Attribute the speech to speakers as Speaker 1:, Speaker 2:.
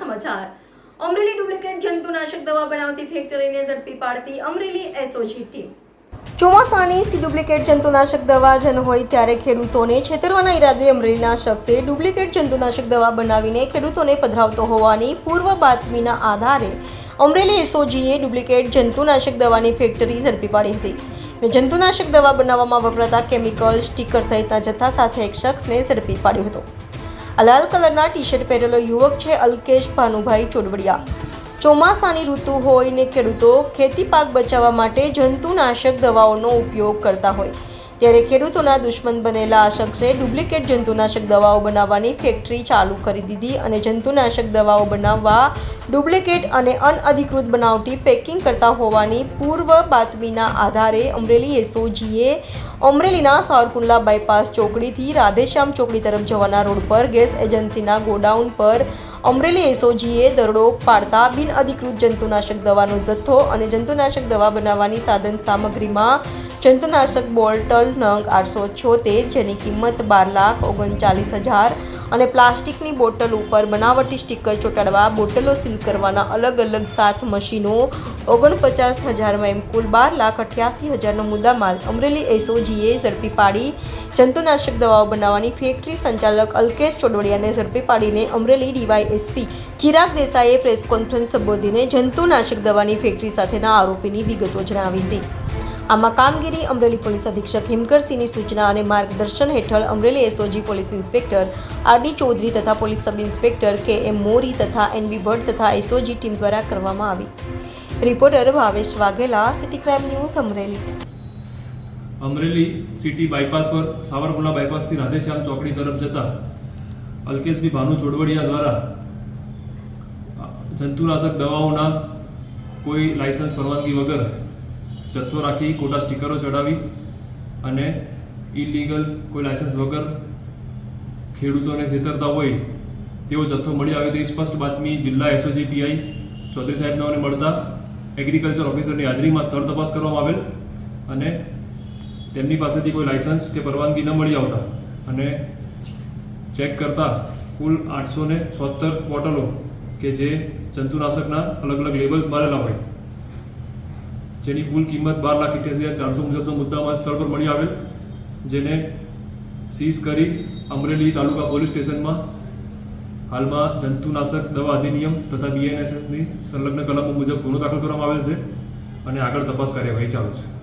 Speaker 1: સમાચાર. અમરેલી ડુપ્લિકેટ જંતુનાશક દવા બનાવતી ફેક્ટરીને ઝડપી પાડતી અમરેલી એસઓજી ટીમ. ચોમાસાની સી ડુપ્લિકેટ જંતુનાશક દવા જન હોય ત્યારે ખેડૂતોને છેતરવાના ઈરાદે અમરેલીના શખ્સે ડુપ્લિકેટ જંતુનાશક દવા બનાવીને ખેડૂતોને પધરાવતો હોવાની પૂર્વ બાતમીના આધારે અમરેલી એસઓજીએ ડુપ્લિકેટ જંતુનાશક દવાની ફેક્ટરી ઝડપી પાડી હતી. ને જંતુનાશક દવા બનાવવામાં વપરાતા કેમિકલ સ્ટીકર સહિતના જથ્થા સાથે એક શખ્સને ઝડપી પાડ્યો હતો. આ લાલ કલરના ટી શર્ટ પહેરેલો યુવક છે અલ્કેશ ભાનુભાઈ ચોડવડિયા. ચોમાસાની ઋતુ હોય ને ખેડૂતો ખેતી પાક બચાવવા માટે જંતુનાશક દવાઓનો ઉપયોગ કરતા હોય. ત્યારે ખેડૂતોના દુશ્મન બનેલા આ શખ્સે ડુપ્લિકેટ જંતુનાશક દવાઓ બનાવવાની ફેક્ટરી ચાલુ કરી દીધી અને જંતુનાશક દવાઓ બનાવવા ડુપ્લિકેટ અને અનઅધિકૃત બનાવટી પેકિંગ કરતા હોવાની પૂર્વ બાતમીના આધારે અમરેલી એસઓજીએ અમરેલીના સાવરકુંડલા બાયપાસ ચોકડીથી રાધેશ્યામ ચોકડી તરફ જવાના રોડ પર ગેસ એજન્સીના ગોડાઉન પર અમરેલી એસઓજીએ દરોડો પાડતા બિનઅધિકૃત જંતુનાશક દવાનો જથ્થો અને જંતુનાશક દવા બનાવવાની સાધન સામગ્રીમાં જંતુનાશક બોટલ નંગ આઠસો છોતેર, જેની કિંમત બાર લાખ ઓગણચાલીસ હજાર અને પ્લાસ્ટિકની બોટલ ઉપર બનાવટી સ્ટીકર ચોંટાડવા બોટલો સીલ કરવાના અલગ અલગ સાત મશીનો, ઓગણપચાસ હજારમાં એમ કુલ બાર લાખ અઠ્યાસી હજારનો મુદ્દામાલ. અમરેલી એસઓજીએ ઝડપી પાડી જંતુનાશક દવાઓ બનાવવાની ફેક્ટરી સંચાલક અલ્કેશ ચોડવડિયાને ઝડપી પાડીને અમરેલી ડીવાયએસપી ચિરાગ દેસાઈએ પ્રેસ કોન્ફરન્સ સંબોધીને જંતુનાશક દવાની ફેક્ટરી સાથેના આરોપીની વિગતો જણાવી હતી. આમાં કામગીરી અમરેલી પોલીસ અધિક્ષક હિમકરસિંહની સૂચના અને માર્ગદર્શન હેઠળ Amreli SOG police inspector RD Chaudhary તથા પોલીસ સબ ઇન્સ્પેક્ટર કે એમ મોરી તથા એનબી ભટ્ટ તથા એસઓજી ટીમ દ્વારા કરવામાં આવી. Reporter Bhavesh Vaghela, city crime news Amreli.
Speaker 2: Amreli city bypass પર સાવરકુંડલા બાયપાસથી રાધેશ્યામ ચોકડી તરફ જતા અલ્કેશભાઈ ભાનુ ચોડવડિયા દ્વારા જંતુનાશક દવાઓના કોઈ લાયસન્સ પરવાનગી વગર જથ્થો રાખી, ખોટા સ્ટીકરો ચડાવી અને ઇલીગલ કોઈ લાયસન્સ વગર ખેડૂતોને ખેતરતા હોય તેવો જથ્થો મળી આવ્યો તેવી સ્પષ્ટ બાતમી જિલ્લા એસઓજી પીઆઈ ચૌધરી સાહેબનાઓને મળતા એગ્રીકલ્ચર ઓફિસરની હાજરીમાં સ્થળ તપાસ કરવામાં આવેલ અને તેમની પાસેથી કોઈ લાયસન્સ કે પરવાનગી ન મળી આવતા અને ચેક કરતા કુલ આઠસો ને બોટલો કે જે જંતુનાશકના અલગ અલગ લેબલ્સ મારેલા હોય. જેની કુલ કિંમત બાર લાખ અઠ્યાસી હજાર ચારસો મુજબનો મુદ્દામાં સ્થળ પર મળી આવેલ, જેને સીઝ કરી અમરેલી તાલુકા પોલીસ સ્ટેશનમાં હાલમાં જંતુનાશક દવા અધિનિયમ તથા બીએનએસએસની સંલગ્ન કલમો મુજબ ગુનો દાખલ કરવામાં આવેલ છે અને આગળ તપાસ કાર્યવાહી ચાલુ છે.